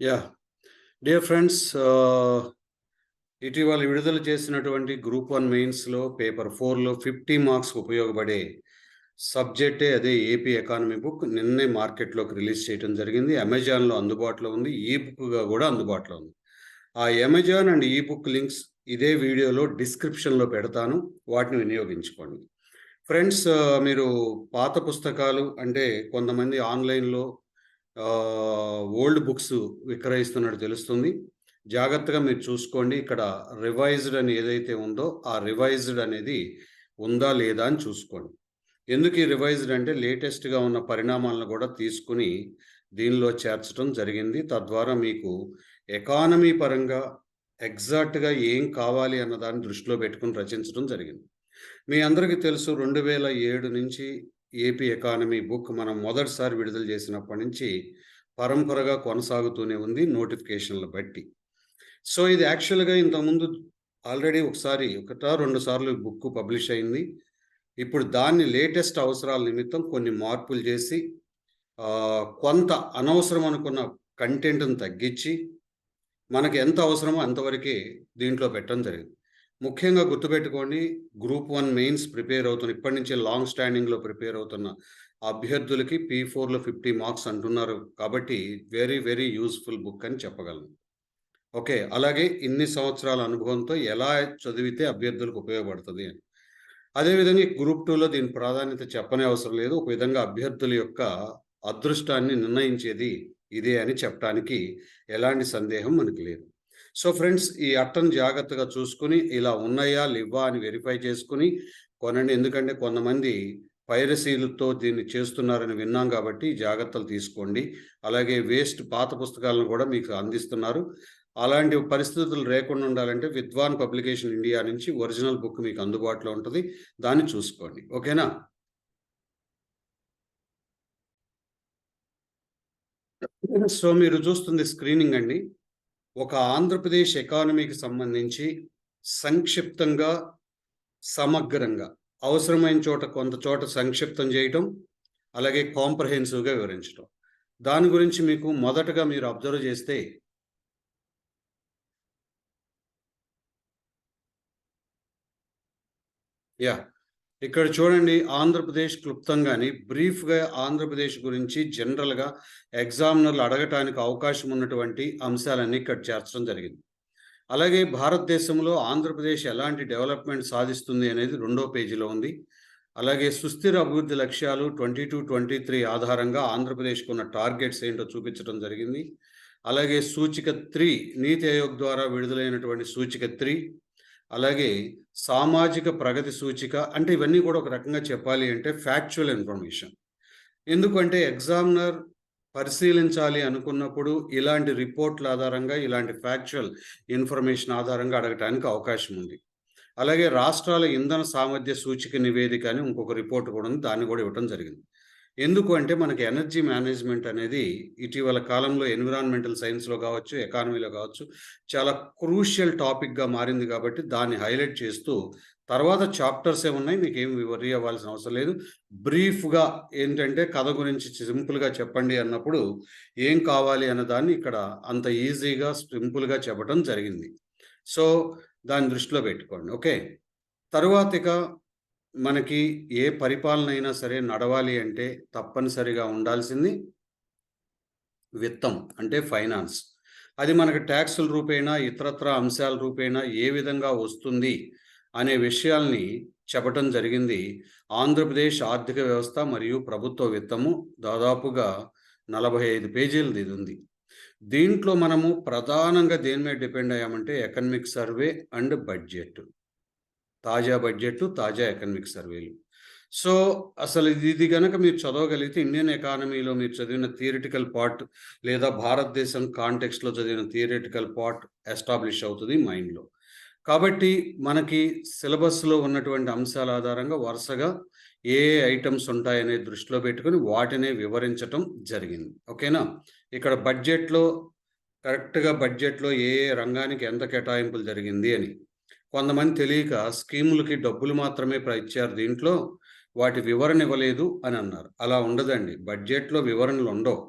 Yeah dear friends ఇటీవల విడుదల చేసినటువంటి గ్రూప్ వన్ మెయిన్స్లో పేపర్ ఫోర్లో ఫిఫ్టీ మార్క్స్ ఉపయోగపడే సబ్జెక్టే అదే ఏపీ ఎకానమీ బుక్ నిన్నే మార్కెట్లోకి రిలీజ్ చేయడం జరిగింది. అమెజాన్లో అందుబాటులో ఉంది. ఈ బుక్గా కూడా అందుబాటులో ఉంది. ఆ అమెజాన్ అండ్ ఈ బుక్ లింక్స్ ఇదే వీడియోలో డిస్క్రిప్షన్లో పెడతాను. వాటిని వినియోగించుకోండి. ఫ్రెండ్స్ uh, మీరు పాత పుస్తకాలు అంటే కొంతమంది ఆన్లైన్లో ఓల్డ్ బుక్స్ విక్రయిస్తున్నట్టు తెలుస్తుంది. జాగ్రత్తగా మీరు చూసుకోండి. ఇక్కడ రివైజ్డ్ అని ఏదైతే ఉందో ఆ రివైజ్డ్ అనేది ఉందా లేదా అని చూసుకోండి. ఎందుకు ఈ రివైజ్డ్ అంటే లేటెస్ట్గా ఉన్న పరిణామాలను కూడా తీసుకుని దీనిలో చేర్చడం జరిగింది. తద్వారా మీకు ఎకానమీ పరంగా ఎగ్జాక్ట్గా ఏం కావాలి అన్న దాన్ని దృష్టిలో పెట్టుకుని రచించడం జరిగింది. మీ అందరికీ తెలుసు రెండు వేల ఏడు నుంచి ఏపీ ఎకానమీ బుక్ మనం మొదటిసారి విడుదల చేసినప్పటి నుంచి పరంపరగా కొనసాగుతూనే ఉంది నోటిఫికేషన్లు బట్టి. సో ఇది యాక్చువల్గా ఇంతకుముందు ఆల్రెడీ ఒకసారి ఒకటా రెండు సార్లు బుక్ పబ్లిష్ అయింది. ఇప్పుడు దాన్ని లేటెస్ట్ అవసరాల నిమిత్తం కొన్ని మార్పులు చేసి కొంత అనవసరం అనుకున్న కంటెంట్ని తగ్గించి మనకి ఎంత అవసరమో అంతవరకే దీంట్లో పెట్టడం జరిగింది. ముఖ్యంగా గుర్తుపెట్టుకోండి గ్రూప్ వన్ మెయిన్స్ ప్రిపేర్ అవుతున్న ఇప్పటి నుంచి లాంగ్ స్టాండింగ్లో ప్రిపేర్ అవుతున్న అభ్యర్థులకి పీ ఫోర్లో ఫిఫ్టీ మార్క్స్ అంటున్నారు కాబట్టి వెరీ వెరీ యూస్ఫుల్ బుక్ అని చెప్పగలను. ఓకే అలాగే ఇన్ని సంవత్సరాల అనుభవంతో ఎలా చదివితే అభ్యర్థులకు ఉపయోగపడుతుంది అని. అదేవిధంగా గ్రూప్ టూలో దీని ప్రాధాన్యత చెప్పనే అవసరం లేదు. ఒక విధంగా అభ్యర్థుల యొక్క అదృష్టాన్ని నిర్ణయించేది ఇదే అని చెప్పడానికి ఎలాంటి సందేహం మనకు లేదు. సో ఫ్రెండ్స్ ఈ అట్టను జాగ్రత్తగా చూసుకుని ఇలా ఉన్నాయా లివ్వా అని వెరిఫై చేసుకుని కొనండి. ఎందుకంటే కొంతమంది పైరసీలతో దీన్ని చేస్తున్నారని విన్నాం కాబట్టి జాగ్రత్తలు తీసుకోండి. అలాగే వేస్ట్ పాత పుస్తకాలను కూడా మీకు అందిస్తున్నారు. అలాంటి పరిస్థితులు లేకుండా ఉండాలంటే విద్వాన్ పబ్లికేషన్ ఇండియా నుంచి ఒరిజినల్ బుక్ మీకు అందుబాటులో ఉంటుంది. దాన్ని చూసుకోండి. ఓకేనా? సో మీరు చూస్తుంది స్క్రీనింగ్ అండి. ఒక ఆంధ్రప్రదేశ్ ఎకానమీకి సంబంధించి సంక్షిప్తంగా సమగ్రంగా అవసరమైన చోట కొంత చోట సంక్షిప్తం చేయటం అలాగే కాంప్రహెన్సివ్గా వివరించడం దాని గురించి మీకు మొదటగా మీరు అబ్జర్వ్ చేస్తే యా. ఇక్కడ చూడండి ఆంధ్రప్రదేశ్ క్లుప్తంగాని బ్రీఫ్గా ఆంధ్రప్రదేశ్ గురించి జనరల్గా ఎగ్జామినర్లు అడగటానికి అవకాశం ఉన్నటువంటి అంశాలన్నీ ఇక్కడ చేర్చడం జరిగింది. అలాగే భారతదేశంలో ఆంధ్రప్రదేశ్ ఎలాంటి డెవలప్మెంట్ సాధిస్తుంది అనేది రెండో పేజీలో ఉంది. అలాగే సుస్థిర అభివృద్ధి లక్ష్యాలు ట్వంటీ టూ ట్వంటీ త్రీ ఆధారంగా ఆంధ్రప్రదేశ్కు ఉన్న టార్గెట్స్ ఏంటో చూపించడం జరిగింది. అలాగే సూచిక త్రీ నీతి ఆయోగ్ ద్వారా విడుదలైనటువంటి సూచిక త్రీ అలాగే సామాజిక ప్రగతి సూచిక అంటే ఇవన్నీ కూడా ఒక రకంగా చెప్పాలి అంటే ఫ్యాక్చువల్ ఇన్ఫర్మేషన్ ఎందుకంటే ఎగ్జామినర్ పరిశీలించాలి అనుకున్నప్పుడు ఇలాంటి రిపోర్ట్ల ఆధారంగా ఇలాంటి ఫ్యాక్చువల్ ఇన్ఫర్మేషన్ ఆధారంగా అడగటానికి అవకాశం ఉంది. అలాగే రాష్ట్రాల ఇంధన సామర్థ్య సూచిక నివేదిక అని ఇంకొక రిపోర్ట్ కూడా ఉంది దాన్ని కూడా ఇవ్వడం జరిగింది. ఎందుకు అంటే మనకి ఎనర్జీ మేనేజ్మెంట్ అనేది ఇటీవల కాలంలో ఎన్విరాన్మెంటల్ సైన్స్లో కావచ్చు ఎకానమీలో కావచ్చు చాలా క్రూషియల్ టాపిక్గా మారింది కాబట్టి దాన్ని హైలైట్ చేస్తూ తర్వాత చాప్టర్స్ ఏమున్నాయి మీకు ఏం వరీ అవ్వాల్సిన అవసరం లేదు. బ్రీఫ్గా ఏంటంటే కథ గురించి సింపుల్గా చెప్పండి అన్నప్పుడు ఏం కావాలి అన్న దాన్ని ఇక్కడ అంత ఈజీగా సింపుల్గా చెప్పడం జరిగింది. సో దాన్ని దృష్టిలో పెట్టుకోండి. ఓకే? తరువాత ఇక మనకి ఏ పరిపాలన అయినా సరే నడవాలి అంటే తప్పనిసరిగా ఉండాల్సింది విత్తం అంటే ఫైనాన్స్. అది మనకు ట్యాక్సుల రూపేణా ఇతరత్ర అంశాల రూపేణా ఏ విధంగా వస్తుంది అనే విషయాల్ని చెప్పటం జరిగింది. ఆంధ్రప్రదేశ్ ఆర్థిక వ్యవస్థ మరియు ప్రభుత్వ విత్తము దాదాపుగా నలభై ఐదు పేజీలది దిగుంది ఉంది. దీంట్లో మనము ప్రధానంగా దేని మీద డిపెండ్ అయ్యామంటే ఎకనమిక్ సర్వే అండ్ బడ్జెట్. తాజా బడ్జెట్లు తాజా ఎకనమిక్ సర్వేలు. సో అసలు ఇది కనుక మీరు చదవగలిగితే ఇండియన్ ఎకానమీలో మీరు చదివిన థియరిటికల్ పార్ట్ లేదా భారతదేశం కాంటెక్స్లో చదివిన థియరిటికల్ పార్ట్ ఎస్టాబ్లిష్ అవుతుంది మైండ్లో. కాబట్టి మనకి సిలబస్లో ఉన్నటువంటి అంశాల ఆధారంగా వరుసగా ఏ ఏ ఐటమ్స్ ఉంటాయనే దృష్టిలో పెట్టుకుని వాటినే వివరించటం జరిగింది. ఓకేనా? ఇక్కడ బడ్జెట్లో కరెక్ట్గా బడ్జెట్లో ఏ రంగానికి ఎంత కేటాయింపులు జరిగింది అని. కొంతమంది తెలియక స్కీములకి డబ్బులు మాత్రమే ఇచ్చారు దీంట్లో. వాటి వివరణ ఇవ్వలేదు అని అన్నారు. అలా ఉండదండి. బడ్జెట్లో వివరణలు ఉండవు.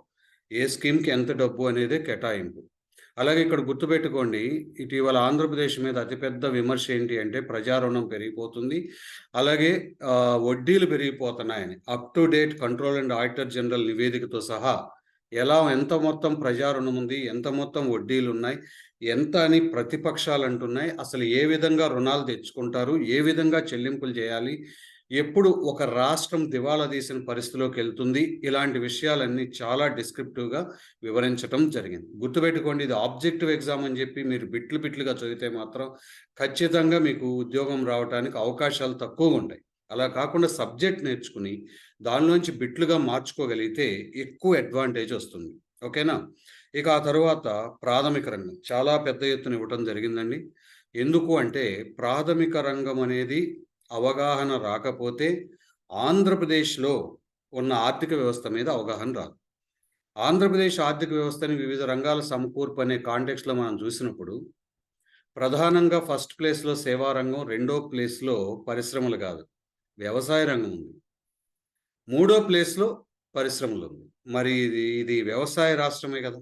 ఏ స్కీమ్కి ఎంత డబ్బు అనేది కేటాయింపు. అలాగే ఇక్కడ గుర్తుపెట్టుకోండి ఇటీవల ఆంధ్రప్రదేశ్ మీద అతిపెద్ద విమర్శ ఏంటి అంటే ప్రజారుణం పెరిగిపోతుంది. అలాగే వడ్డీలు పెరిగిపోతున్నాయని. Up to date control and auditor general నివేదికతో సహా ఎలా ఎంత మొత్తం ప్రజారుణం ఉంది ఎంత మొత్తం వడ్డీలు ఉన్నాయి ఎంత అని ప్రతిపక్షాలు అంటున్నాయి అసలు ఏ విధంగా రుణాలు తెచ్చుకుంటారు ఏ విధంగా చెల్లింపులు చేయాలి ఎప్పుడు ఒక రాష్ట్రం దివాలా తీసిన పరిస్థితిలోకి వెళ్తుంది ఇలాంటి విషయాలన్నీ చాలా డిస్క్రిప్టివ్గా వివరించడం జరిగింది. గుర్తుపెట్టుకోండి ఇది ఆబ్జెక్టివ్ ఎగ్జామ్ అని చెప్పి మీరు బిట్లు బిట్లుగా చదివితే మాత్రం ఖచ్చితంగా మీకు ఉద్యోగం రావడానికి అవకాశాలు తక్కువగా ఉంటాయి. అలా కాకుండా సబ్జెక్ట్ నేర్చుకుని దానిలోంచి బిట్లుగా మార్చుకోగలిగితే ఎక్కువ అడ్వాంటేజ్ వస్తుంది. ఓకేనా ఇక ఆ తర్వాత ప్రాథమిక రంగం. చాలా పెద్ద ఎత్తున ఇవ్వటం జరిగిందండి. ఎందుకు అంటే ప్రాథమిక రంగం అనేది అవగాహన రాకపోతే ఆంధ్రప్రదేశ్లో ఉన్న ఆర్థిక వ్యవస్థ మీద అవగాహన రాదు. ఆంధ్రప్రదేశ్ ఆర్థిక వ్యవస్థని వివిధ రంగాల సమకూర్పు అనే కాంటెక్స్లో మనం చూసినప్పుడు ప్రధానంగా ఫస్ట్ ప్లేస్లో సేవా రంగం రెండో ప్లేస్లో పరిశ్రమలు కాదు. వ్యవసాయ రంగం ఉంది. మూడో ప్లేస్లో పరిశ్రమలు ఉంది మరి ఇది ఇది వ్యవసాయ రాష్ట్రమే కదా.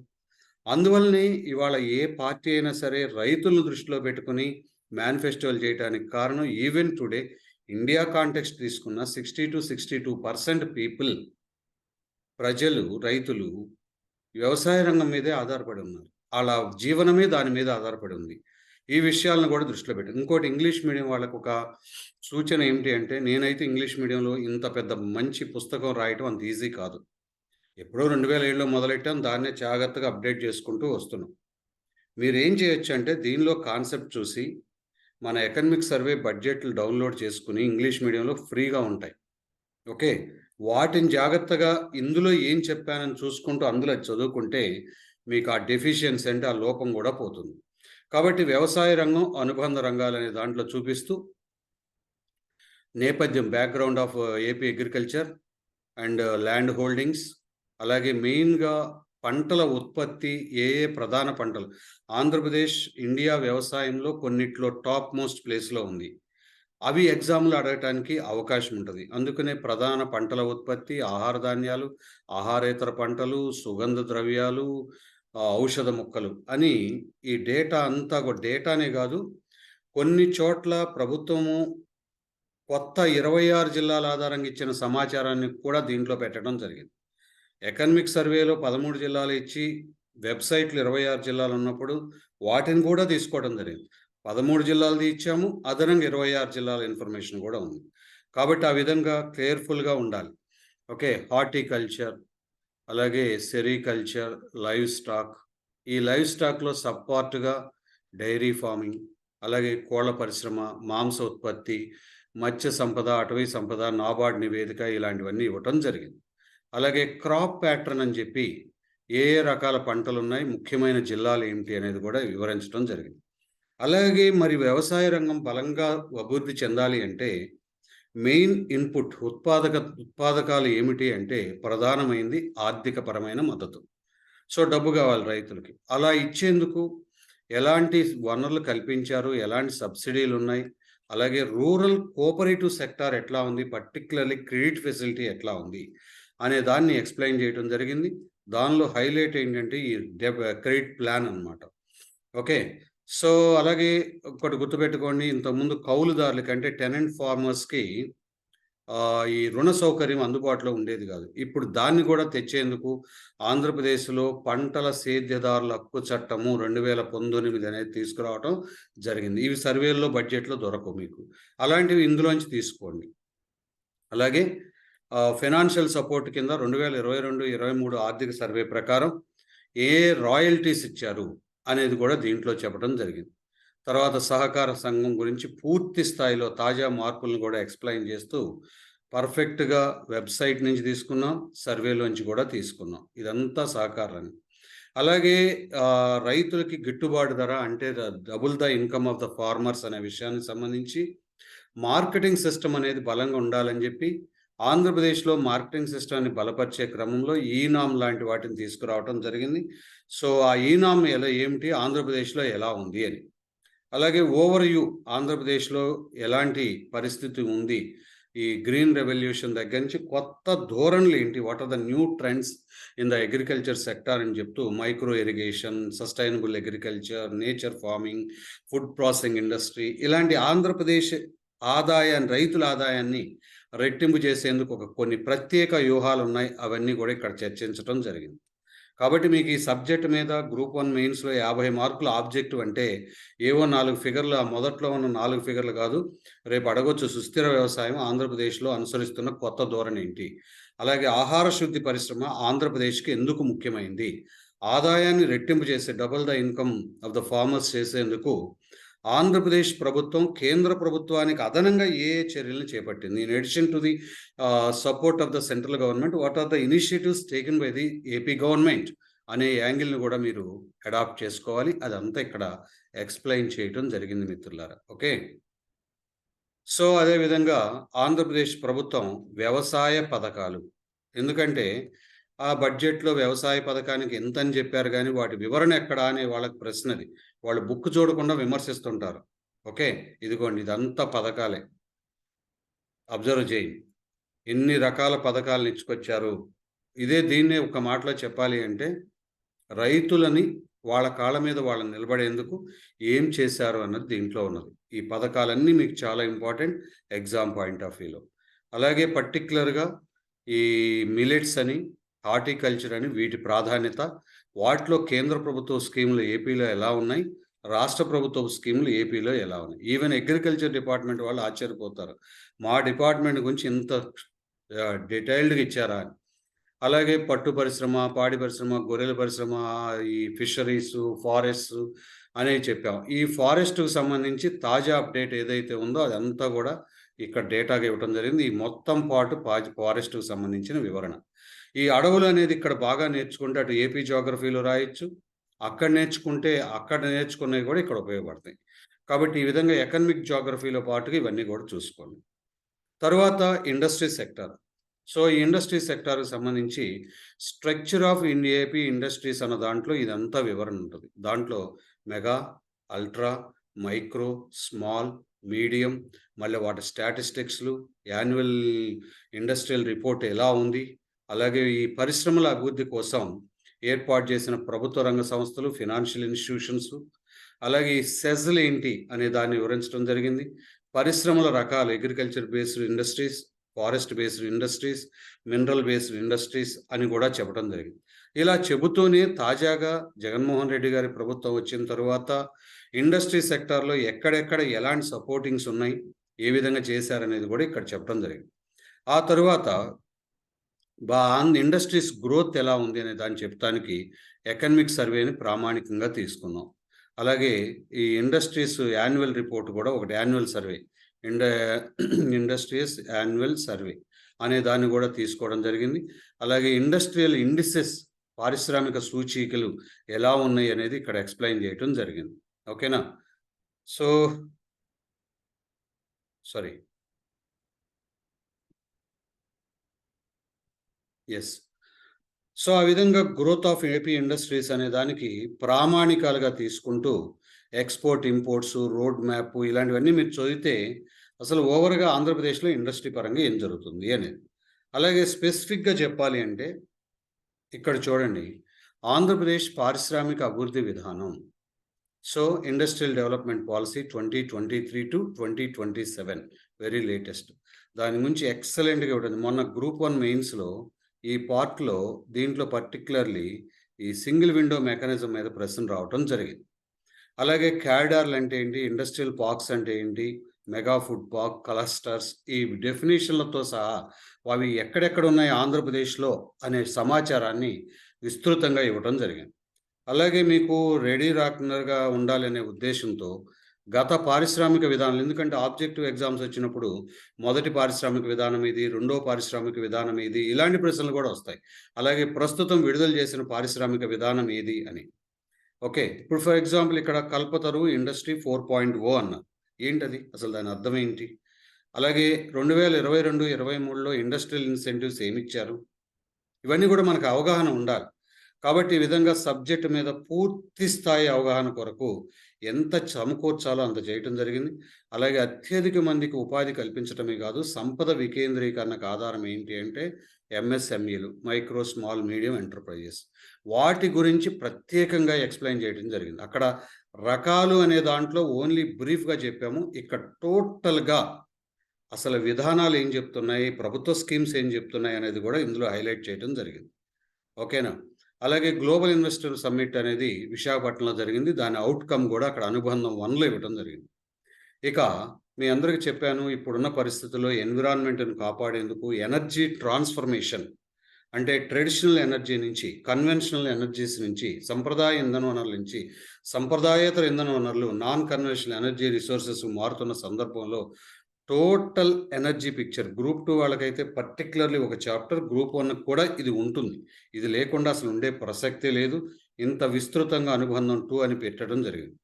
అందువల్లనే ఇవాళ ఏ పార్టీ అయినా సరే రైతులను దృష్టిలో పెట్టుకుని మేనిఫెస్టోలు చేయడానికి కారణం ఈవెన్ టుడే ఇండియా కాంటెక్స్ట్ తీసుకున్న sixty to sixty two percent people ప్రజలు రైతులు వ్యవసాయ రంగం మీదే ఆధారపడి ఉన్నారు. వాళ్ళ జీవనమే దాని మీద ఆధారపడి ఉంది. ఈ విషయాలను కూడా దృష్టిలో పెట్టి ఇంకోటి ఇంగ్లీష్ మీడియం వాళ్ళకు ఒక సూచన ఏమిటి అంటే నేనైతే ఇంగ్లీష్ మీడియంలో ఇంత పెద్ద మంచి పుస్తకం రాయటం అంత ఈజీ కాదు. ఎప్పుడో రెండు వేల ఏడులో మొదలెట్టాం దాన్నే జాగ్రత్తగా అప్డేట్ చేసుకుంటూ వస్తున్నాం. మీరు ఏం చేయొచ్చు అంటే దీనిలో కాన్సెప్ట్ చూసి మన ఎకనమిక్ సర్వే బడ్జెట్లు డౌన్లోడ్ చేసుకుని ఇంగ్లీష్ మీడియంలో ఫ్రీగా ఉంటాయి. ఓకే? వాటిని జాగ్రత్తగా ఇందులో ఏం చెప్పానని చూసుకుంటూ అందులో చదువుకుంటే మీకు ఆ డెఫిషియన్సీ అంటే ఆ లోపం కూడా పోతుంది. కాబట్టి వ్యవసాయ రంగం అనుబంధ రంగాలనే దాంట్లో చూపిస్తూ నేపథ్యం background of AP agriculture and land holdings అలాగే మెయిన్గా పంటల ఉత్పత్తి ఏ ఏ ప్రధాన పంటలు? ఆంధ్రప్రదేశ్ ఇండియా వ్యవసాయంలో కొన్నిట్లో టాప్ మోస్ట్ ప్లేస్లో ఉంది. అవి ఎగ్జామ్లు అడగటానికి అవకాశం ఉంటుంది. అందుకనే ప్రధాన పంటల ఉత్పత్తి ఆహార ధాన్యాలు ఆహారేతర పంటలు సుగంధ ద్రవ్యాలు ఔషధ మొక్కలు అని ఈ డేటా అంతా డేటానే కాదు కొన్ని చోట్ల ప్రభుత్వము కొత్త ఇరవై ఆరు జిల్లాల ఆధారంగా ఇచ్చిన సమాచారాన్ని కూడా దీంట్లో పెట్టడం జరిగింది. ఎకనమిక్ సర్వేలో పదమూడు జిల్లాలు ఇచ్చి వెబ్సైట్లు ఇరవై ఆరు జిల్లాలు ఉన్నప్పుడు వాటిని కూడా తీసుకోవడం జరిగింది. పదమూడు జిల్లాలది ఇచ్చాము అదనంగా ఇరవై ఆరు జిల్లాల ఇన్ఫర్మేషన్ కూడా ఉంది. కాబట్టి ఆ విధంగా కేర్ఫుల్గా ఉండాలి. ఓకే హార్టికల్చర్ అలాగే సెరికల్చర్ లైవ్ స్టాక్. ఈ లైవ్ స్టాక్లో సపోర్ట్గా డైరీ ఫార్మింగ్ అలాగే కోళ్ళ పరిశ్రమ మాంస ఉత్పత్తి మత్స్య సంపద అటవీ సంపద నాబార్డ్ నివేదిక ఇలాంటివన్నీ ఇవ్వటం జరిగింది. అలాగే క్రాప్ ప్యాటర్న్ అని చెప్పి ఏ ఏ రకాల పంటలు ఉన్నాయి ముఖ్యమైన జిల్లాలు ఏమిటి అనేది కూడా వివరించడం జరిగింది. అలాగే మరి వ్యవసాయ రంగం బలంగా అభివృద్ధి చెందాలి అంటే మెయిన్ ఇన్పుట్ ఉత్పాదక ఉత్పాదకాలు ఏమిటి అంటే ప్రధానమైంది ఆర్థికపరమైన మద్దతు. సో డబ్బు కావాలి రైతులకి. అలా ఇచ్చేందుకు ఎలాంటి వనరులు కల్పించారు? ఎలాంటి సబ్సిడీలు ఉన్నాయి? అలాగే రూరల్ కోఆపరేటివ్ సెక్టార్ ఎట్లా ఉంది? పర్టికులర్లీ క్రెడిట్ ఫెసిలిటీ ఎట్లా ఉంది? అనే దాన్ని ఎక్స్ప్లెయిన్ చేయడం జరిగింది. దానిలో హైలైట్ ఏంటంటే ఈ క్రెడిట్ ప్లాన్ అనమాట ఓకే? సో అలాగే ఒకటి గుర్తుపెట్టుకోండి. ఇంతకుముందు కౌలుదారులకి అంటే టెనెంట్ ఫార్మర్స్కి ఈ రుణ సౌకర్యం అందుబాటులో ఉండేది కాదు. ఇప్పుడు దాన్ని కూడా తెచ్చేందుకు ఆంధ్రప్రదేశ్లో పంటల సేద్యదారుల హక్కు చట్టము రెండు వేల పంతొమ్మిది అనేది తీసుకురావడం జరిగింది. ఇవి సర్వేల్లో బడ్జెట్లో దొరకవు మీకు. అలాంటివి ఇందులోంచి తీసుకోండి. అలాగే ఫైనాన్షియల్ సపోర్ట్ కింద రెండు వేల ఇరవై రెండు ఇరవై మూడు ఆర్థిక సర్వే ప్రకారం ఏ రాయల్టీస్ ఇచ్చారు? అనేది కూడా దీంట్లో చెప్పడం జరిగింది. తర్వాత సహకార సంఘం గురించి పూర్తి స్థాయిలో తాజా మార్పులను కూడా ఎక్స్ప్లెయిన్ చేస్తూ పర్ఫెక్ట్గా వెబ్సైట్ నుంచి తీసుకున్నాం సర్వేలోంచి కూడా తీసుకున్నాం. ఇదంతా సహకారాన్ని. అలాగే రైతులకి గిట్టుబాటు ధర అంటే double the income of the farmers అనే విషయానికి సంబంధించి మార్కెటింగ్ సిస్టమ్ అనేది బలంగా ఉండాలని చెప్పి ఆంధ్రప్రదేశ్లో మార్కెటింగ్ సిస్టమ్ని బలపరిచే క్రమంలో ఈనామ్ లాంటి వాటిని తీసుకురావడం జరిగింది. సో ఆ ఈనామ్ ఎలా ఏమిటి? ఆంధ్రప్రదేశ్లో ఎలా ఉంది అని. అలాగే ఓవర్ యూ ఆంధ్రప్రదేశ్లో ఎలాంటి పరిస్థితి ఉంది? ఈ గ్రీన్ రెవల్యూషన్ దగ్గర నుంచి కొత్త ధోరణులు ఏంటి? What are the new trends in the agriculture sector అని చెప్తూ micro irrigation sustainable agriculture nature farming food processing industry ఇలాంటి ఆంధ్రప్రదేశ్ ఆదాయాన్ని రైతుల ఆదాయాన్ని రెట్టింపు చేసేందుకు ఒక కొన్ని ప్రత్యేక వ్యూహాలు ఉన్నాయి. అవన్నీ కూడా ఇక్కడ చర్చించడం జరిగింది. కాబట్టి మీకు ఈ సబ్జెక్ట్ మీద గ్రూప్ వన్ మెయిన్స్లో యాభై మార్కుల ఆబ్జెక్టివ్ అంటే ఏవో నాలుగు ఫిగర్లు ఆ మొదట్లో ఉన్న నాలుగు ఫిగర్లు కాదు. రేపు అడగొచ్చు సుస్థిర వ్యవసాయం ఆంధ్రప్రదేశ్లో అనుసరిస్తున్న కొత్త ధోరణి ఏంటి? అలాగే ఆహార శుద్ధి పరిశ్రమ ఆంధ్రప్రదేశ్కి ఎందుకు ముఖ్యమైంది? ఆదాయాన్ని రెట్టింపు చేసే double the income of the farmers చేసేందుకు ఆంధ్రప్రదేశ్ ప్రభుత్వం కేంద్ర ప్రభుత్వానికి అదనంగా ఏ ఏ చర్యలను చేపట్టింది? In addition to the support of the central government what are the initiatives taken by the AP government అనే యాంగిల్ని కూడా మీరు అడాప్ట్ చేసుకోవాలి. అదంతా ఇక్కడ ఎక్స్ప్లెయిన్ చేయటం జరిగింది మిత్రులారా. ఓకే సో అదేవిధంగా ఆంధ్రప్రదేశ్ ప్రభుత్వం వ్యవసాయ పథకాలు. ఎందుకంటే ఆ బడ్జెట్లో వ్యవసాయ పథకానికి ఎంత అని చెప్పారు కానీ వాటి వివరణ ఎక్కడా అనే వాళ్ళకి ప్రశ్నది. వాళ్ళు బుక్ చూడకుండా విమర్శిస్తుంటారు. ఓకే? ఇదిగోండి ఇదంతా పథకాలే. అబ్జర్వ్ చేయండి ఎన్ని రకాల పథకాలు ఇచ్చుకొచ్చారు? ఇదే దీన్నే ఒక మాటలో చెప్పాలి అంటే రైతులని వాళ్ళ కాళ్ళ మీద వాళ్ళని నిలబడేందుకు ఏం చేశారు అన్నది దీంట్లో ఉన్నది. ఈ పథకాలన్నీ మీకు చాలా ఇంపార్టెంట్ ఎగ్జామ్ పాయింట్ ఆఫ్ వ్యూలో. అలాగే పర్టిక్యులర్గా ఈ మిలెట్స్ అని హార్టికల్చర్ అని వీటి ప్రాధాన్యత. వాటిలో కేంద్ర ప్రభుత్వ స్కీములు ఏపీలో ఎలా ఉన్నాయి? రాష్ట్ర ప్రభుత్వ స్కీములు ఏపీలో ఎలా ఉన్నాయి? ఈవెన్ అగ్రికల్చర్ డిపార్ట్మెంట్ వాళ్ళు ఆశ్చర్యపోతారు. మా డిపార్ట్మెంట్ గురించి ఇంత డీటెయిల్డ్గా ఇచ్చారా అని. అలాగే పట్టు పరిశ్రమ పాడి పరిశ్రమ గొర్రెల పరిశ్రమ ఈ ఫిషరీస్ ఫారెస్ట్ అనేవి చెప్పాం. ఈ ఫారెస్ట్కు సంబంధించి తాజా అప్డేట్ ఏదైతే ఉందో అదంతా కూడా ఇక్కడ డేటాగా ఇవ్వడం జరిగింది. ఈ మొత్తం పాటు ఫారెస్ట్కు సంబంధించిన వివరణ. ఈ అడవులు అనేది ఇక్కడ బాగా నేర్చుకుంటే అటు ఏపీ జోగ్రఫీలో రాయొచ్చు. అక్కడ నేర్చుకుంటే అక్కడ నేర్చుకునేవి కూడా ఇక్కడ ఉపయోగపడతాయి. కాబట్టి ఈ విధంగా ఎకనమిక్ జోగ్రఫీలో పాటుగా ఇవన్నీ కూడా చూసుకోండి. తర్వాత ఇండస్ట్రీ సెక్టర్ సో ఈ ఇండస్ట్రీ సెక్టార్కి సంబంధించి structure of in AP industries అన్న దాంట్లో ఇదంతా వివరణ ఉంటుంది. దాంట్లో mega ultra micro small medium మళ్ళీ వాటి స్టాటిస్టిక్స్లు యాన్యువల్ ఇండస్ట్రియల్ రిపోర్ట్ ఎలా ఉంది అలాగే ఈ పరిశ్రమల అభివృద్ధి కోసం ఏర్పాటు చేసిన ప్రభుత్వ రంగ సంస్థలు ఫినాన్షియల్ ఇన్స్టిట్యూషన్స్ అలాగే ఈ సెజ్లు ఏంటి అనే దాన్ని వివరించడం జరిగింది. పరిశ్రమల రకాలు agriculture based industries forest based industries mineral based industries అని కూడా చెప్పడం జరిగింది. ఇలా చెబుతూనే తాజాగా జగన్మోహన్ రెడ్డి గారి ప్రభుత్వం వచ్చిన తర్వాత ఇండస్ట్రీ సెక్టార్లో ఎక్కడెక్కడ ఎలాంటి సపోర్టింగ్స్ ఉన్నాయి ఏ విధంగా చేశారనేది కూడా ఇక్కడ చెప్పడం జరిగింది. ఆ తరువాత బా ఇండస్ట్రీస్ గ్రోత్ ఎలా ఉంది అనే దాన్ని చెప్తానికి ఎకనమిక్ సర్వేని ప్రామాణికంగా తీసుకున్నాం. అలాగే ఈ ఇండస్ట్రీస్ యాన్యువల్ రిపోర్ట్ కూడా ఒకటి యాన్యువల్ సర్వే. ఇండ ఇండస్ట్రీస్ యాన్యువల్ సర్వే అనే దాన్ని కూడా తీసుకోవడం జరిగింది. అలాగే ఇండస్ట్రియల్ ఇండిసెస్ పారిశ్రామిక సూచికలు ఎలా ఉన్నాయి అనేది ఇక్కడ ఎక్స్ప్లెయిన్ చేయటం జరిగింది. ఓకేనా? So sorry. ఎస్ సో ఆ విధంగా గ్రోత్ ఆఫ్ ఏపీ ఇండస్ట్రీస్ అనే దానికి ప్రామాణికాలుగా తీసుకుంటూ ఎక్స్పోర్ట్ ఇంపోర్ట్స్ రోడ్ మ్యాప్ ఇలాంటివన్నీ మీరు చదివితే అసలు ఓవర్గా ఆంధ్రప్రదేశ్లో ఇండస్ట్రీ పరంగా ఏం జరుగుతుంది అనేది. అలాగే స్పెసిఫిక్గా చెప్పాలి అంటే ఇక్కడ చూడండి. ఆంధ్రప్రదేశ్ పారిశ్రామిక అభివృద్ధి విధానం. So industrial development policy twenty twenty three to twenty twenty seven very latest దాని గురించి ఎక్సలెంట్గా ఉంటుంది. మొన్న గ్రూప్ వన్ మెయిన్స్లో ఈ పార్ట్లో దీంట్లో పర్టికులర్లీ ఈ సింగిల్ విండో మెకానిజం మీద ప్రశ్న రావటం జరిగింది. అలాగే క్యారిడార్లు అంటే ఏంటి? ఇండస్ట్రియల్ పార్క్స్ అంటే ఏంటి? మెగా ఫుడ్ పార్క్ క్లస్టర్స్ ఈ డెఫినేషన్లతో సహా అవి ఎక్కడెక్కడ ఉన్నాయి ఆంధ్రప్రదేశ్లో అనే సమాచారాన్ని విస్తృతంగా ఇవ్వడం జరిగింది. అలాగే మీకు రెడీ రాకున్నర్గా ఉండాలనే ఉద్దేశంతో గత పారిశ్రామిక విధానం ఎందుకంటే ఆబ్జెక్టివ్ ఎగ్జామ్స్ వచ్చినప్పుడు మొదటి పారిశ్రామిక విధానం ఇది రెండో పారిశ్రామిక విధానం ఇది ఇలాంటి ప్రశ్నలు కూడా వస్తాయి. అలాగే ప్రస్తుతం విడుదల చేసిన పారిశ్రామిక విధానం ఏది అని. ఓకే ఇప్పుడు ఫర్ ఎగ్జాంపుల్ ఇక్కడ Kalpataru industry four point O అన్నారు ఏంటది? అసలు దాని అర్థం ఏంటి? అలాగే రెండు వేల ఇరవై రెండు ఇరవై మూడులో ఇండస్ట్రియల్ ఇన్సెంటివ్స్ ఏమిచ్చారు ఇవన్నీ కూడా మనకు అవగాహన ఉండాలి. కాబట్టి ఈ విధంగా సబ్జెక్ట్ మీద పూర్తి స్థాయి అవగాహన కొరకు ఎంత సమకూర్చాలో అంత చేయటం జరిగింది. అలాగే అత్యధిక మందికి ఉపాధి కల్పించడమే కాదు సంపద వికేంద్రీకరణకు ఆధారం ఏంటి అంటే ఎంఎస్ఎంఈలు మైక్రో స్మాల్ మీడియం ఎంటర్ప్రైజెస్. వాటి గురించి ప్రత్యేకంగా ఎక్స్ప్లెయిన్ చేయడం జరిగింది. అక్కడ రకాలు అనే దాంట్లో ఓన్లీ బ్రీఫ్గా చెప్పాము. ఇక్కడ టోటల్గా అసలు విధానాలు ఏం చెప్తున్నాయి ప్రభుత్వ స్కీమ్స్ ఏం చెప్తున్నాయి అనేది కూడా ఇందులో హైలైట్ చేయడం జరిగింది. ఓకేనా? అలాగే గ్లోబల్ ఇన్వెస్టర్ సమ్మిట్ అనేది విశాఖపట్నంలో జరిగింది. దాని అవుట్కమ్ కూడా అక్కడ అనుబంధం వన్లో ఇవ్వడం జరిగింది. ఇక మీ అందరికీ చెప్పాను ఇప్పుడున్న పరిస్థితుల్లో ఎన్విరాన్మెంట్ను కాపాడేందుకు ఎనర్జీ ట్రాన్స్ఫర్మేషన్ అంటే ట్రెడిషనల్ ఎనర్జీ నుంచి కన్వెన్షనల్ ఎనర్జీస్ నుంచి సంప్రదాయ ఇంధన వనరుల నుంచి సంప్రదాయేతర ఇంధన వనరులు నాన్ కన్వెన్షనల్ ఎనర్జీ రిసోర్సెస్ మారుతున్న సందర్భంలో total energy picture group two వాళ్ళకైతే పర్టికులర్లీ ఒక చాప్టర్ గ్రూప్ వన్ కూడా ఇది ఉంటుంది. ఇది లేకుండా అసలు ఉండే ప్రసక్తే లేదు. ఇంత విస్తృతంగా అనుబంధం టూ అని పెట్టడం జరిగింది.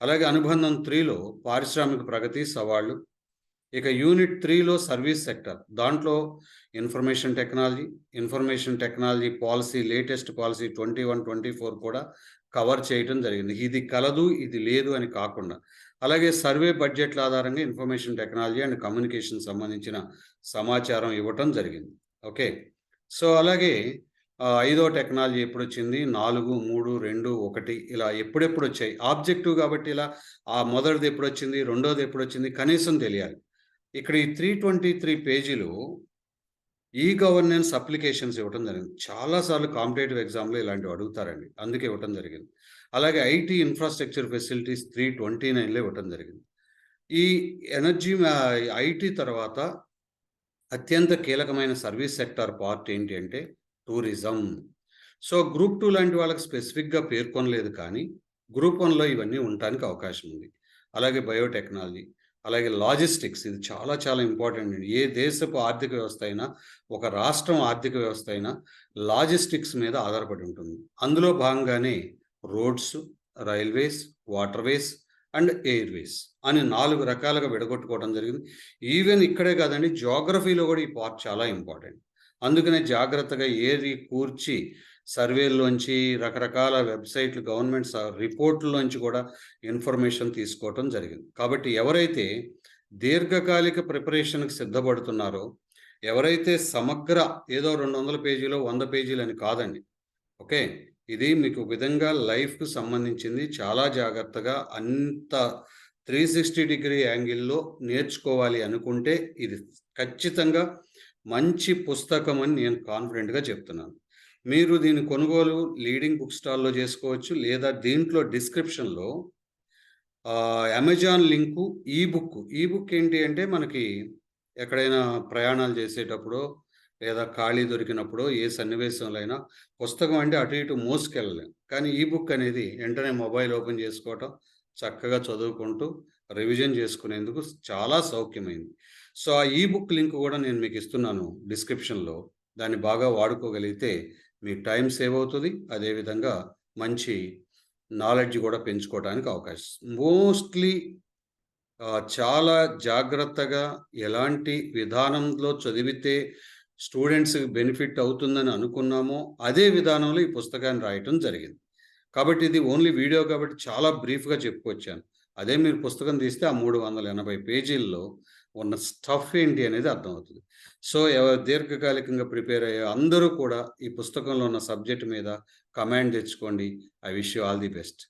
అలాగే అనుబంధం త్రీలో పారిశ్రామిక ప్రగతి సవాళ్ళు. ఇక యూనిట్ త్రీలో సర్వీస్ సెక్టర్. దాంట్లో information technology information technology policy latest policy twenty one twenty four కూడా కవర్ చేయడం జరిగింది. ఇది కలదు ఇది లేదు అని కాకుండా అలాగే సర్వే బడ్జెట్ల ఆధారంగా ఇన్ఫర్మేషన్ టెక్నాలజీ అండ్ కమ్యూనికేషన్ సంబంధించిన సమాచారం ఇవ్వటం జరిగింది. ఓకే. సో అలాగే ఐదో టెక్నాలజీ ఎప్పుడు వచ్చింది నాలుగు మూడు రెండు ఒకటి ఇలా ఎప్పుడెప్పుడు వచ్చాయి ఆబ్జెక్టివ్ కాబట్టి ఇలా ఆ మొదటిది ఎప్పుడు వచ్చింది రెండోది ఎప్పుడు వచ్చింది కనీసం తెలియాలి. ఇక్కడ ఈ త్రీ ట్వంటీ త్రీ పేజీలు ఈ గవర్నెన్స్ అప్లికేషన్స్ ఇవ్వడం జరిగింది. చాలాసార్లు కాంపిటేటివ్ ఎగ్జామ్లో ఇలాంటివి అడుగుతారండి. అందుకే ఇవ్వడం జరిగింది. అలాగే IT infrastructure facilities three twenty నైన్లో ఇవ్వటం జరిగింది. ఈ ఎనర్జీ ఐటీ తర్వాత అత్యంత కీలకమైన సర్వీస్ సెక్టార్ పార్ట్ ఏంటి అంటే టూరిజం సో గ్రూప్ టూ లాంటి వాళ్ళకి స్పెసిఫిక్గా పేర్కొనలేదు కానీ గ్రూప్ వన్లో ఇవన్నీ ఉండటానికి అవకాశం ఉంది. అలాగే బయోటెక్నాలజీ అలాగే లాజిస్టిక్స్ ఇది చాలా చాలా ఇంపార్టెంట్ అండి ఏ దేశపు ఆర్థిక వ్యవస్థ అయినా ఒక రాష్ట్రం ఆర్థిక వ్యవస్థ అయినా లాజిస్టిక్స్ మీద ఆధారపడి ఉంటుంది. అందులో భాగంగానే roads railways waterways and airways అని నాలుగు రకాలుగా విడగొట్టుకోవడం జరిగింది. ఈవెన్ ఇక్కడే కాదండి జాగ్రఫీలో కూడా ఈ పార్ట్ చాలా ఇంపార్టెంట్. అందుకనే జాగ్రత్తగా ఏది కూర్చి సర్వేల్లోంచి రకరకాల వెబ్సైట్లు గవర్నమెంట్ రిపోర్ట్లోంచి కూడా ఇన్ఫర్మేషన్ తీసుకోవటం జరిగింది. కాబట్టి ఎవరైతే దీర్ఘకాలిక ప్రిపరేషన్కి సిద్ధపడుతున్నారో ఎవరైతే సమగ్ర ఏదో రెండు వందల పేజీలో వంద పేజీలు అని కాదండి ఓకే? ఇది మీకు విధంగా లైఫ్కు సంబంధించింది చాలా జాగ్రత్తగా అంత త్రీ సిక్స్టీ డిగ్రీ యాంగిల్లో నేర్చుకోవాలి అనుకుంటే ఇది ఖచ్చితంగా మంచి పుస్తకం అని నేను కాన్ఫిడెంట్గా చెప్తున్నాను. మీరు దీని కొనుగోలు లీడింగ్ బుక్ స్టాల్లో చేసుకోవచ్చు లేదా దీంట్లో డిస్క్రిప్షన్లో అమెజాన్ లింకు ఈ బుక్ ఈ బుక్ ఏంటి అంటే మనకి ఎక్కడైనా ప్రయాణాలు చేసేటప్పుడు లేదా ఖాళీ దొరికినప్పుడు ఏ సన్నివేశంలో అయినా పుస్తకం అంటే అటు ఇటు మోసుకెళ్ళలేం. కానీ ఈ బుక్ అనేది వెంటనే మొబైల్ ఓపెన్ చేసుకోవటం చక్కగా చదువుకుంటూ రివిజన్ చేసుకునేందుకు చాలా సౌఖ్యమైంది. సో ఆ ఈ బుక్ లింక్ కూడా నేను మీకు ఇస్తున్నాను డిస్క్రిప్షన్లో. దాన్ని బాగా వాడుకోగలిగితే మీ టైం సేవ్ అవుతుంది. అదేవిధంగా మంచి నాలెడ్జ్ కూడా పెంచుకోవడానికి అవకాశం. మోస్ట్లీ చాలా జాగ్రత్తగా ఎలాంటి విధానంలో చదివితే స్టూడెంట్స్ బెనిఫిట్ అవుతుందని అనుకున్నామో అదే విధానంలో ఈ పుస్తకాన్ని రాయటం జరిగింది. కాబట్టి ఇది ఓన్లీ వీడియో కాబట్టి చాలా బ్రీఫ్గా చెప్పుకొచ్చాను. అదే మీరు పుస్తకం తీస్తే ఆ మూడు వందల ఎనభై పేజీల్లో ఉన్న స్టఫ్ ఏంటి అనేది అర్థమవుతుంది సో ఎవరు దీర్ఘకాలికంగా ప్రిపేర్ అయ్యే అందరూ కూడా ఈ పుస్తకంలో ఉన్న సబ్జెక్ట్ మీద కమాండ్ తెచ్చుకోండి. I wish you all the best.